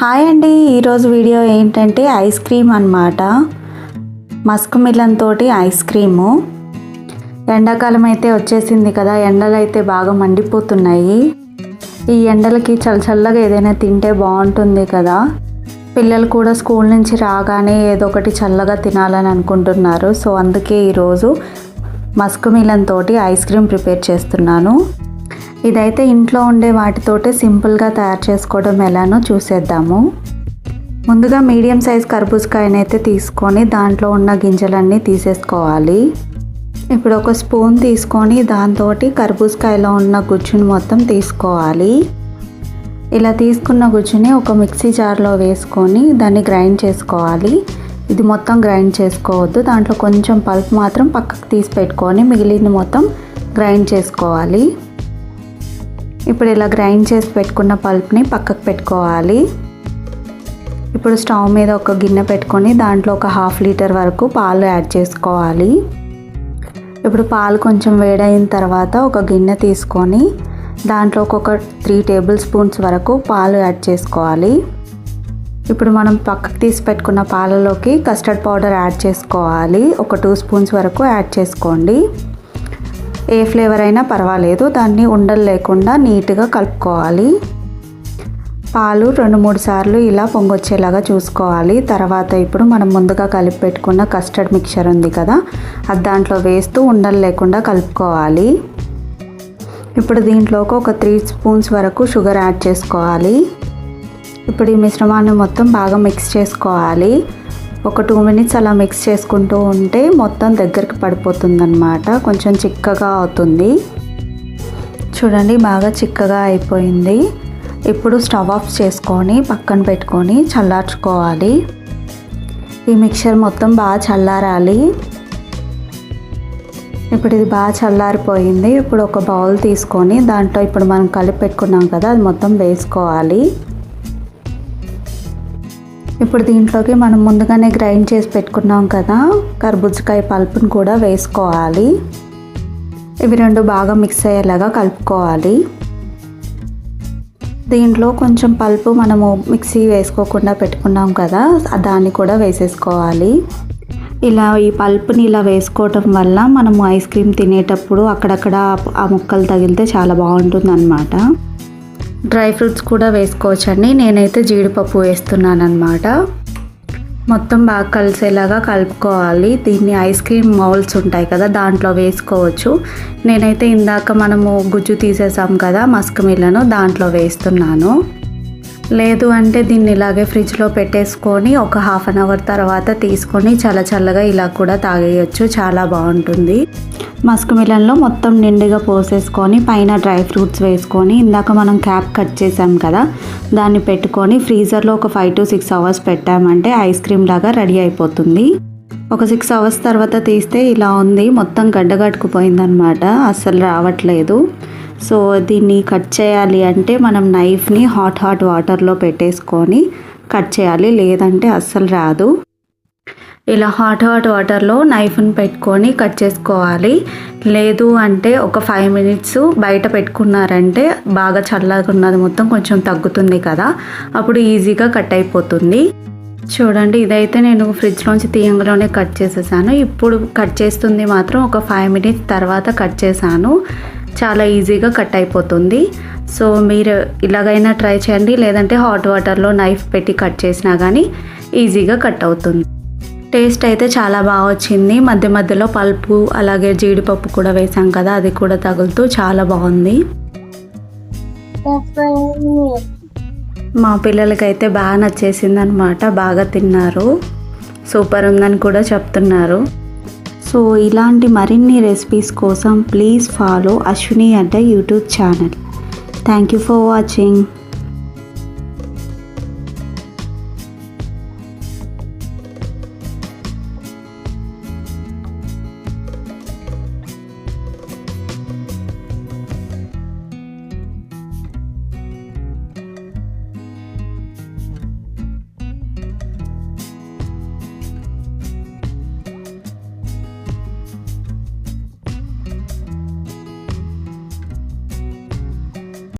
Hi అండి. ఈరోజు video ఏంటంటే ఐస్ క్రీమ్ అనమాట మస్క్ మిలన్ తోటి ఐస్ క్రీము. ఎండాకాలం అయితే వచ్చేసింది కదా ఎండలు అయితే బాగా మండిపోతున్నాయి. ఈ ఎండలకి చల్లచల్లగా ఏదైనా తింటే బాగుంటుంది కదా. పిల్లలు కూడా స్కూల్ నుంచి రాగానే ఏదో ఒకటి చల్లగా తినాలని అనుకుంటున్నారు. సో అందుకే ఈరోజు మస్క్ మిలన్ తోటి ఐస్ క్రీమ్ ప్రిపేర్ చేస్తున్నాను. ఇదైతే ఇంట్లో ఉండే వాటితోటే సింపుల్గా తయారు చేసుకోవడం ఎలానో చూసేద్దాము. ముందుగా మీడియం సైజ్ కర్బూజకాయనైతే తీసుకొని దాంట్లో ఉన్న గింజలన్నీ తీసేసుకోవాలి. ఇప్పుడు ఒక స్పూన్ తీసుకొని దాంతో కర్బూజకాయలో ఉన్న గుజ్జుని మొత్తం తీసుకోవాలి. ఇలా తీసుకున్న గుజ్జుని ఒక మిక్సీ జార్లో వేసుకొని దాన్ని గ్రైండ్ చేసుకోవాలి. ఇది మొత్తం గ్రైండ్ చేసుకోవద్దు. దాంట్లో కొంచెం పల్ప్ మాత్రం పక్కకు తీసి పెట్టుకొని మిగిలింది మొత్తం గ్రైండ్ చేసుకోవాలి. ఇప్పుడు ఇలా గ్రైండ్ చేసి పెట్టుకున్న పల్ప్ని పక్కకు పెట్టుకోవాలి. ఇప్పుడు స్టవ్ మీద ఒక గిన్నె పెట్టుకొని దాంట్లో ఒక హాఫ్ లీటర్ వరకు పాలు యాడ్ చేసుకోవాలి. ఇప్పుడు పాలు కొంచెం వేడైన తర్వాత ఒక గిన్నె తీసుకొని దాంట్లో ఒక త్రీ టేబుల్ స్పూన్స్ వరకు పాలు యాడ్ చేసుకోవాలి. ఇప్పుడు మనం పక్కకు తీసి పెట్టుకున్న పాలలోకి కస్టర్డ్ పౌడర్ యాడ్ చేసుకోవాలి. ఒక టూ స్పూన్స్ వరకు యాడ్ చేసుకోండి. ఏ ఫ్లేవర్ అయినా పర్వాలేదు. దాన్ని ఉండలు లేకుండా నీట్గా కలుపుకోవాలి. పాలు రెండు మూడు సార్లు ఇలా పొంగొచ్చేలాగా చూసుకోవాలి. తర్వాత ఇప్పుడు మనం ముందుగా కలిపి పెట్టుకున్న కస్టర్డ్ మిక్చర్ ఉంది కదా అది దాంట్లో వేస్తూ ఉండలు లేకుండా కలుపుకోవాలి. ఇప్పుడు దీంట్లోకి ఒక త్రీ స్పూన్స్ వరకు షుగర్ యాడ్ చేసుకోవాలి. ఇప్పుడు ఈ మిశ్రమాన్ని మొత్తం బాగా మిక్స్ చేసుకోవాలి. ఒక టూ మినిట్స్ అలా మిక్స్ చేసుకుంటూ ఉంటే మొత్తం దగ్గరికి పడిపోతుందన్నమాట. కొంచెం చిక్కగా అవుతుంది. చూడండి బాగా చిక్కగా అయిపోయింది. ఇప్పుడు స్టవ్ ఆఫ్ చేసుకొని పక్కన పెట్టుకొని చల్లార్చుకోవాలి. ఈ మిక్చర్ మొత్తం బాగా చల్లారాలి. ఇప్పుడు ఇది బాగా చల్లారిపోయింది. ఇప్పుడు ఒక బౌల్ తీసుకొని దాంట్లో ఇప్పుడు మనం కలిపి పెట్టుకున్నాం కదా అది మొత్తం వేసుకోవాలి. ఇప్పుడు దీంట్లోకి మనం ముందుగానే గ్రైండ్ చేసి పెట్టుకున్నాం కదా. కర్బూజకాయ పల్పును కూడా వేసుకోవాలి. ఇవి రెండు బాగా మిక్స్ అయ్యేలాగా కలుపుకోవాలి. దీంట్లో కొంచెం పల్పు మనము మిక్సీ వేసుకోకుండా పెట్టుకున్నాం కదా. దాన్ని కూడా వేసేసుకోవాలి. ఇలా ఈ పల్పుని ఇలా వేసుకోవటం వల్ల మనము ఐస్ క్రీమ్ తినేటప్పుడు అక్కడక్కడ ఆ ముక్కలు తగిలితే చాలా బాగుంటుంది డ్రై ఫ్రూట్స్ కూడా వేసుకోవచ్చండి. నేనైతే జీడిపప్పు వేస్తున్నాను అనమాట మొత్తం బాగా కలిసేలాగా కలుపుకోవాలి. దీన్ని ఐస్ క్రీమ్ మౌల్స్ ఉంటాయి కదా దాంట్లో వేసుకోవచ్చు. నేనైతే ఇందాక మనము గుజ్జు తీసేసాం కదా మస్క్ మిల్లను దాంట్లో వేస్తున్నాను. లేదు అంటే దీన్ని ఇలాగే ఫ్రిడ్జ్లో పెట్టేసుకొని ఒక హాఫ్ అన్ అవర్ తర్వాత తీసుకొని చల్ల చల్లగా ఇలా కూడా తాగేయచ్చు. చాలా బాగుంటుంది. మస్క్ మిలన్లో మొత్తం నిండుగా పోసేసుకొని పైన డ్రై ఫ్రూట్స్ వేసుకొని ఇందాక మనం క్యాప్ కట్ చేసాం కదా దాన్ని పెట్టుకొని ఫ్రీజర్లో ఒక ఫైవ్ టు సిక్స్ అవర్స్ పెట్టామంటే ఐస్ క్రీమ్ లాగా రెడీ అయిపోతుంది. ఒక సిక్స్ అవర్స్ తర్వాత తీస్తే ఇలా ఉంది. మొత్తం గడ్డగట్టుకుపోయిందనమాట. అస్సలు రావట్లేదు. సో దీన్ని కట్ చేయాలి అంటే మనం నైఫ్ని హాట్ హాట్ వాటర్లో పెట్టేసుకొని కట్ చేయాలి లేదంటే అస్సలు రాదు. ఇలా హాట్ హాట్ వాటర్లో నైఫ్ని పెట్టుకొని కట్ చేసుకోవాలి. లేదు అంటే ఒక ఫైవ్ మినిట్స్ బయట పెట్టుకున్నారంటే బాగా చల్లగా ఉన్నది మొత్తం కొంచెం తగ్గుతుంది కదా అప్పుడు ఈజీగా కట్ అయిపోతుంది. చూడండి ఇదైతే నేను ఫ్రిడ్జ్లోంచి తీయంగలోనే కట్ చేసేసాను. ఇప్పుడు కట్ చేస్తుంది మాత్రం ఒక ఫైవ్ మినిట్స్ తర్వాత కట్ చేశాను. చాలా ఈజీగా కట్ అయిపోతుంది. సో మీరు ఇలాగైనా ట్రై చేయండి. లేదంటే హాట్ వాటర్లో నైఫ్ పెట్టి కట్ చేసినా కానీ ఈజీగా కట్ అవుతుంది. టేస్ట్ అయితే చాలా బాగా వచ్చింది. మధ్య మధ్యలో పల్పు అలాగే జీడిపప్పు కూడా వేసాం కదా అది కూడా తగులుతూ చాలా బాగుంది. మా పిల్లలకైతే బాగా నచ్చేసింది అనమాట బాగా తిన్నారు. సూపర్ ఉందని కూడా చెప్తున్నారు. సో ఇలాంటి మరిన్ని రెసిపీస్ కోసం ప్లీజ్ ఫాలో అశ్విని అంటే YouTube channel thank you for watching